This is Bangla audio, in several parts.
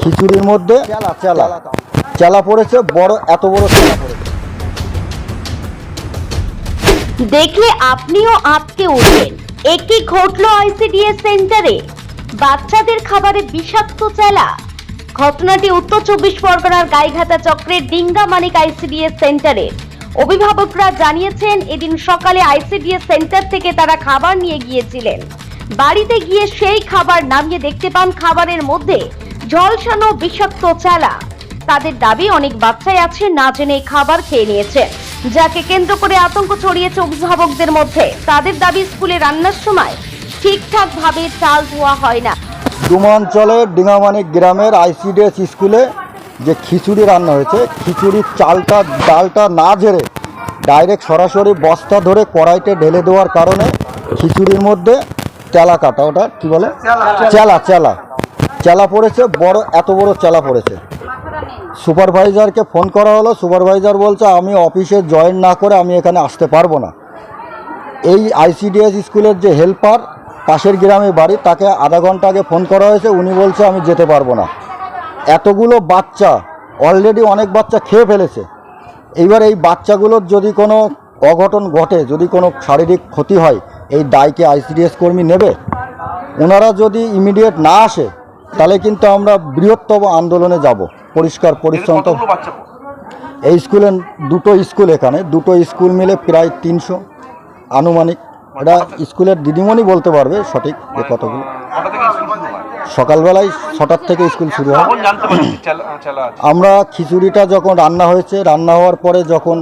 খিচুড়ির মধ্যে চেলা চেলা। পড়েছে বড় এত বড় চেলা পড়েছে। দেখলে আপনিও আটকে উঠবেন একই ঘটলো আইসিডিএস সেন্টারে বাচ্চাদের খাবারে বিষাক্ত চেলা। ঘটনাটি উত্তর চব্বিশ পরগনার গাইঘাটা চক্রের ডিঙ্গা মানিক আইসিডিএস সেন্টারে অভিভাবকরা জানিয়েছেন এদিন সকালে আইসিডিএস সেন্টার থেকে তারা খাবার নিয়ে গিয়েছিলেন। বাড়িতে গিয়ে সেই খাবার নামিয়ে দেখতে পান খাবারের মধ্যে ঝলসানো বিষাক্ত চালা। তাদের দাবি অনেক বাচ্চাই আছে না জেনে খাবার খেয়ে নিয়েছে। যাকে কেন্দ্র করে আতঙ্ক ছড়িয়েছে অভিভাবকদের মধ্যে তাদের দাবি স্কুলে রান্নার সময় ঠিকঠাক ভাবে চাল ধোয়া হয় না। ডুমাঞ্চলের ডিঙামানিক গ্রামের আইসিডিএস স্কুলে যে খিচুড়ি রান্না হয়েছে খিচুড়ির চালটা ডালটা না ঝেড়ে ডাইরেক্ট সরাসরি বস্তা ধরে কড়াইতে ঢেলে দেওয়ার কারণে খিচুড়ির মধ্যে চেলা কাটা ওটা কি বলে? চেলা চেলা। চেলা পড়েছে, বড়, এত বড় চেলা পড়েছে। সুপারভাইজারকে ফোন করা হলো, সুপারভাইজার বলছে, আমি অফিসে জয়েন না করে আমি এখানে আসতে পারব না। এই আইসিডিএস স্কুলের যে হেল্পার, পাশের গ্রামে বাড়ি, তাকে আধা ঘণ্টা আগে ফোন করা হয়েছে। উনি বলছে, আমি যেতে পারব না। এতগুলো বাচ্চা অলরেডি অনেক বাচ্চা খেয়ে ফেলেছে। এইবার এই বাচ্চাগুলোর যদি কোনো অঘটন ঘটে, যদি কোনো শারীরিক ক্ষতি হয়, এই দায়কে আইসিডিএস কর্মী নেবে? ওনারা যদি ইমিডিয়েট না আসে তাহলে কিন্তু আমরা বৃহত্তম আন্দোলনে যাব। পরিষ্কার কতগুলো পড়ে? এই স্কুলে দুটো স্কুল এখানে। দুটো স্কুল মিলে প্রায় তিনশো আনুমানিক। এটা স্কুলের দিদিমণি বলতে পারবে সঠিক কতগুলো। স্কুল শুরু হয়? সকালবেলায় ছটার থেকে স্কুল শুরু হয়? আমরা খিচুড়িটা যখন রান্না হয়েছে রান্না হওয়ার পরে যখন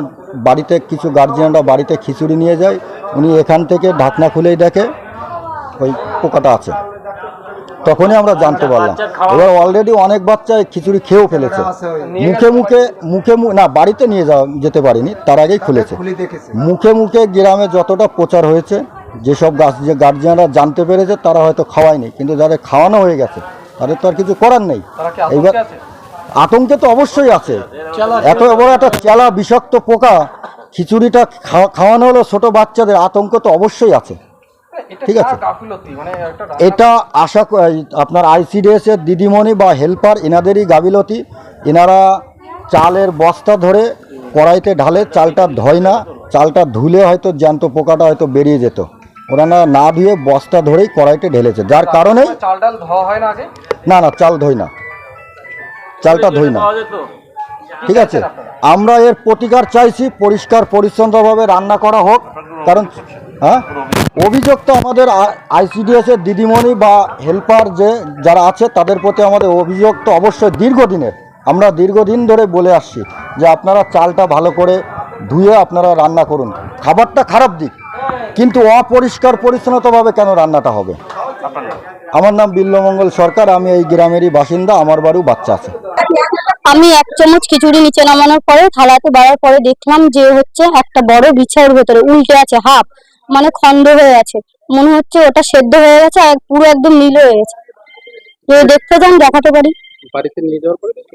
বাড়িতে কিছু গার্জিয়ানরা বাড়িতে খিচুড়ি নিয়ে যায় উনি এখান থেকে ঢাকনা খুলেই দেখে ওই পোকাটা আছে। তখনই আমরা জানতে পারলাম। এবার অলরেডি অনেক বাচ্চা খিচুড়ি খেয়েও ফেলেছে। মুখে মুখে মুখে মু- না বাড়িতে নিয়ে যাওয়া যেতে পারিনি তার আগেই খুলেছে। মুখে মুখে গ্রামে যতটা প্রচার হয়েছে যেসব গাছ যে গার্জিয়ানরা জানতে পেরেছে তারা হয়তো খাওয়ায়নি কিন্তু যাদের খাওয়ানো হয়ে গেছে তাদের তো আর কিছু করার নেই। এইবার আতঙ্কে তো অবশ্যই আছে। এত বড় একটা চেলা। বিষাক্ত পোকা খিচুড়িটা খাওয়ানো হলো ছোট বাচ্চাদের আতঙ্ক তো অবশ্যই আছে। ঠিক আছে। এটা আশা আপনার আইসিডিএস এর দিদিমণি বা হেল্পার এনাদেরই গাবিলতি এনারা চালের বস্তা ধরে কড়াইতে ঢালে চালটা ধয় না চালটা ধুলে হয়তো জ্যান্ত পোকাটা হয়তো বেরিয়ে যেত। ওনারা না ধুয়ে বস্তা ধরেই কড়াইতে ঢেলেছে। যার কারণেই চাল ডাল ধোয়া হয় না আগে? না না চাল ধই না। চালটা ধই না। ঠিক আছে। আমরা এর প্রতিকার চাইছি পরিষ্কার পরিচ্ছন্নভাবে রান্না করা হোক। কারণ হ্যাঁ? অভিযোগ তো আমাদের আইসিডিএস এর দিদিমণি বা হেল্পার যে যারা আছে তাদের প্রতি আমাদের অভিযোগ তো অবশ্যই দীর্ঘদিনের। আমরা দীর্ঘদিন ধরে বলে আসছি যে আপনারা চালটা ভালো করে ধুয়ে আপনারা রান্না করুন। খাবারটা খারাপ দিক কিন্তু অপরিষ্কার পরিচ্ছন্নতাভাবে কেন রান্নাটা হবে? আমার নাম বিল্লমঙ্গল সরকার আমি এই গ্রামেরই বাসিন্দা আমার বাড়িও বাচ্চা আছে। আমি এক চামচ খিচুড়ি নিচে নামানোর পরে থালাতে বাড়ার পরে দেখলাম যে হচ্ছে একটা বড় বিছার ভেতরে উল্টে আছে হাফ। মানে খন্ড হয়ে আছে মনে হচ্ছে ওটা সেদ্ধ হয়ে গেছে আর পুরো একদম নীল হয়ে গেছে। দেখতে যান দেখাতে পারি?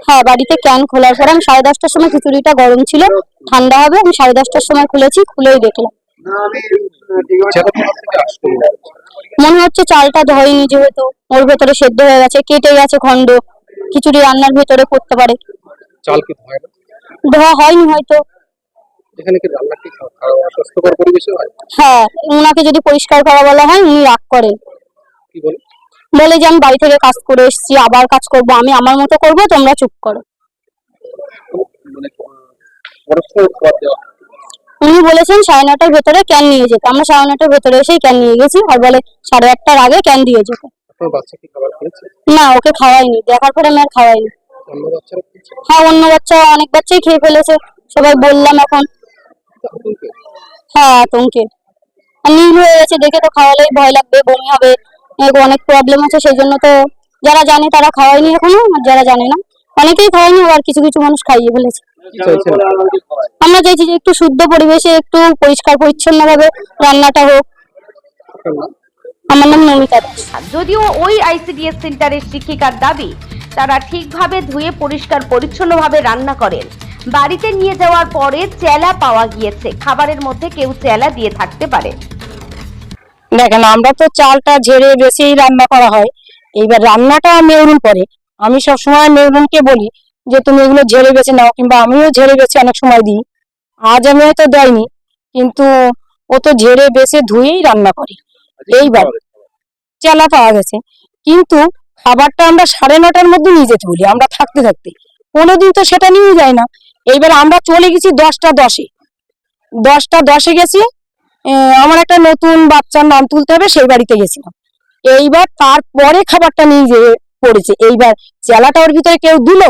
হ্যাঁ বাড়িতে ক্যান খোলার পরে। আমি সাড়ে দশটার সময় খিচুড়িটা গরম ছিল ঠান্ডা হবে আমি সাড়ে দশটার সময় খুলেছি খুলেই দেখলাম। মনে হচ্ছে চালটা ধয়নি যেহেতু ওর ভেতরে সেদ্ধ হয়ে গেছে কেটে গেছে খন্ড। খিচুড়ি রান্নার ভেতরে করতে পারে। চাল কি ধোয়া হয়নি হয়তো এখানে কি রান্না কি খারাপ খারাপ অস্বাস্থ্যকর পরিবেশে হয়? হ্যাঁ ওনাকে যদি পরিষ্কার করা বলা হয় উনি রাগ করেন কি বলে? বলে যে আমি বাড়ি থেকে কাজ করে এসেছি আবার কাজ করব আমি আমার মতো করব তোমরা চুপ করো। মানে। উনি বলেছেন সাড়ে নটার ভেতরে ক্যান নিয়ে যেতে। আমরা সাড়ে নটার ভেতরে এসেই ক্যান নিয়ে গেছি আর বলে সাড়ে আটটার আগে ক্যান দিয়ে যেতে। না ওকে খাওয়াইনি। দেখার পরে আমি আর খাওয়াইনি। হ্যাঁ অন্য বাচ্চা অনেক বাচ্চাই খেয়ে ফেলেছে। সবাই বললাম এখন হ্যাঁ আতঙ্কে আর নীল হয়ে গেছে, দেখে তো ভয় লাগবে, বমি হবে অনেক প্রবলেম আছে সেই জন্য তো যারা জানে তারা খাওয়ায়নি এখনও, আর যারা জানে না, অনেকেই আবার কিছু কিছু মানুষ খাইয়ে আমরা চাইছি যে একটু শুদ্ধ পরিবেশে, একটু পরিষ্কার পরিচ্ছন্ন ভাবে রান্নাটা হোক। আমার নাম নমিতা যদিও ওই আইসিডিএস সেন্টারের শিক্ষিকার দাবি, তারা ঠিকভাবে ধুয়ে পরিষ্কার, পরিচ্ছন্নভাবে রান্না করেন। বাড়িতে নিয়ে যাওয়ার পরে চেলা পাওয়া গিয়েছে। খাবারের মধ্যে কেউ চেলা দিয়ে থাকতে পারে। দেখেন, আমরা তো চালটা ঝেড়ে বেশি রান্না করা হয়। এইবার রান্নাটা মেরুন পরে। আমি সবসময় মেয়েদেরকে বলি যে, তুমি এগুলো ঝেড়ে বেছে নাও কিংবা আমিও ঝেড়ে বেছে অনেক সময় দিই। আজ আমি হয়তো দেয়নি, কিন্তু ও তো ঝেড়ে বেছে ধুয়েই রান্না করে। এইবার চেলা পাওয়া গেছে। কিন্তু খাবারটা আমরা সাড়ে নটার মধ্যে নিয়ে যেতে বলি, আমরা থাকতে থাকতে। কোনোদিন তো সেটা নিয়ে যায় না। এইবার আমরা চলে গেছি দশটা দশে। দশটা দশে গেছি আমার একটা নতুন বাচ্চার নাম তুলতে হবে সেই বাড়িতে গেছিলাম। এইবার তারপরে খাবারটা নিয়ে যে পড়েছে। এইবার চেলাটা ওর ভিতরে কেউ দিল?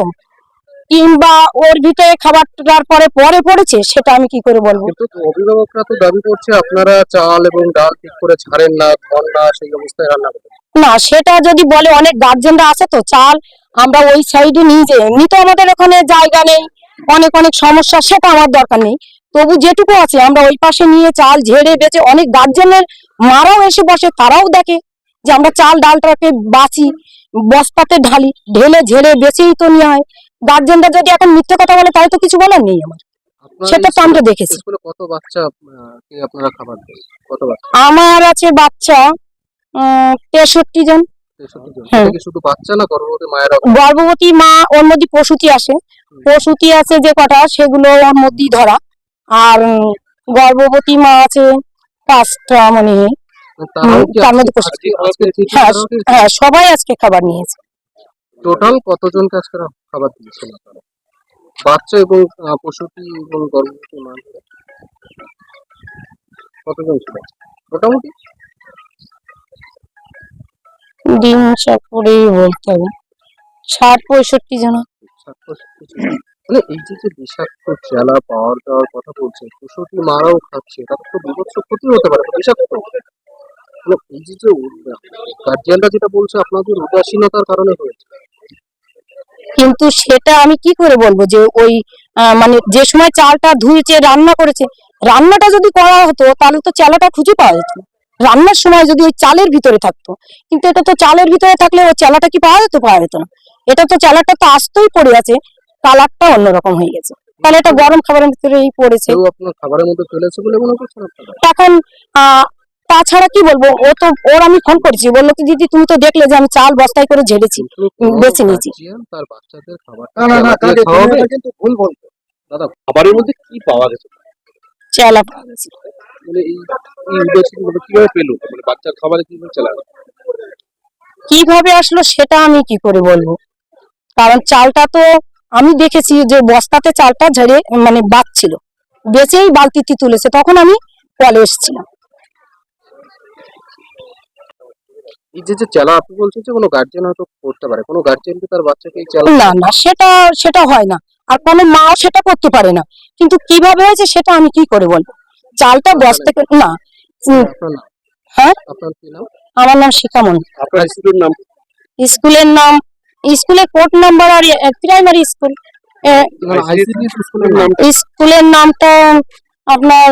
কিংবা ওর ভিতরে খাবারটার পরে পরে পড়েছে? সেটা আমি কি করে বলব? অভিভাবকরা তো দাবি করছে আপনারা চাল এবং ডাল ঠিক করে ছাড়েন না খান না সেই অবস্থায় রান্না না সেটা যদি বলে অনেক গার্জেনরা আছে তো চাল আমরা ওই সাইডে নিয়ে যাই এমনি তো আমাদের ওখানে জায়গা নেই। অনেক অনেক সমস্যা সেটা আমার দরকার নেই। তবু যেটুকু আছে আমরা ওই পাশে নিয়ে চাল ঝেড়ে বেঁচে অনেক গার্জেনের মারাও এসে বসে তারাও দেখে যে আমরা চাল ডালটাকে বাঁচি বস্তাতে ঢালি ঢেলে ঝেড়ে বেচেই তো নিয়ে হয়। গার্জেনরা যদি এখন মিথ্যে কথা বলে তাই তো কিছু বলার নেই আমার। সেটা তো আমরা দেখেছি। কত বাচ্চা আপনারা খাবার দেন? কত বাচ্চা? আমার আছে বাচ্চা তেষট্টি জন। হ্যাঁ। শুধু বাচ্চা না গর্ভবতী মায়েরা গর্ভবতী মা ওর মধ্যে প্রসূতি আসে। প্রসূতি আছে যে কটা সেগুলো ওর মধ্যেই ধরা। আর গর্ভবতী মা আছে পাঁচটা মানে তার মধ্যে আজকে ঠিক হ্যাঁ হ্যাঁ সবাই আজকে খাবার নিয়েছে। টোটাল কতজনকে আজকে খাবার আপনারা বাচ্চা এবং প্রসূতি এবং গর্ভবতী মা। কতজন ছিল? মোটামুটি? ডিম সব করেই বলতে হবে। ষাট পঁয়ষট্টি জন। মানে এই যে যে বিষাক্ত চেলা পাওয়ার দেওয়ার কথা বলছে প্রসূতি মারাও খাচ্ছে এটা তো বিভৎস ক্ষতি হতে পারে বিষাক্ত। এই যে যে গার্জিয়ানরা যেটা বলছে আপনাদের উদাসীনতার কারণে হয়েছে। কিন্তু সেটা আমি কি করে বলব যে ওই মানে যে সময় চালটা ধুয়েছে রান্না করেছে রান্নাটা যদি করা হতো তাহলে তো চালাটা খুঁজে পাওয়া যেত রান্নার সময় যদি ওই চালের ভিতরে থাকতো কিন্তু এটা তো চালের ভিতরে থাকলে ওই চালাটা কি পাওয়া যেত? পাওয়া যেত না। এটা তো চালাটা তো আস্তই পড়ে আছে কালারটা অন্যরকম হয়ে গেছে। তাহলে এটা গরম খাবারের ভিতরেই পড়েছে। খাবারের মধ্যে ফেলেছে বলে মনে করছেন এখন আহ, তাছাড়া কি বলব ও তো ওর আমি ফোন করেছি। বলল কি দিদি তুমি তো দেখলে যে আমি চাল বস্তায় করে ঝেড়েছি বেছে নিয়েছি। তার বাচ্চাদের খাবারটা না না না চেলা দিয়ে খাওয়াবে? কিন্তু ভুল বলতো দাদা খাবারের মধ্যে কি পাওয়া গেছে? চেলা পাওয়া গেছে মানে এই উদাসীন মানে কীভাবে পেল? মানে বাচ্চার খাবারে কীভাবে চালা কীভাবে আসলো সেটা আমি কি করে বলব? কারণ চালটা তো আমি দেখেছি যে বস্তাতে চালটা ঝেড়ে মানে বাঁচছিল। বেচেই বালতিতে তুলেছে। তখন আমি কলে এসেছিলাম। এই যে যে চেলা আপনি বলছেন যে কোনো গার্জেন হয়তো করতে পারে। কোনো গার্জেন কি তার বাচ্চাকে এই চেলা না না সেটা সেটা হয় না। আর কোনো মাও সেটা করতে পারে না। কিন্তু কীভাবে হয়েছে সেটা আমি কি করে বলব? চালটা বস্তা না। হ্যাঁ? আমার নাম শিখামন স্কুলের নাম? স্কুলের কোড নাম্বার আর প্রাইমারি স্কুল আইসিডি স্কুলের নাম? স্কুলের নামটা আপনার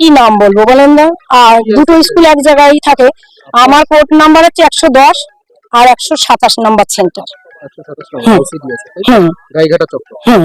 কি নাম বলব বলেন না আর দুটো স্কুল এক জায়গায় থাকে। আমার কোড নাম্বার হচ্ছে একশো দশ আর একশো সাতাশ নাম্বার সেন্টার। হুম। হুম।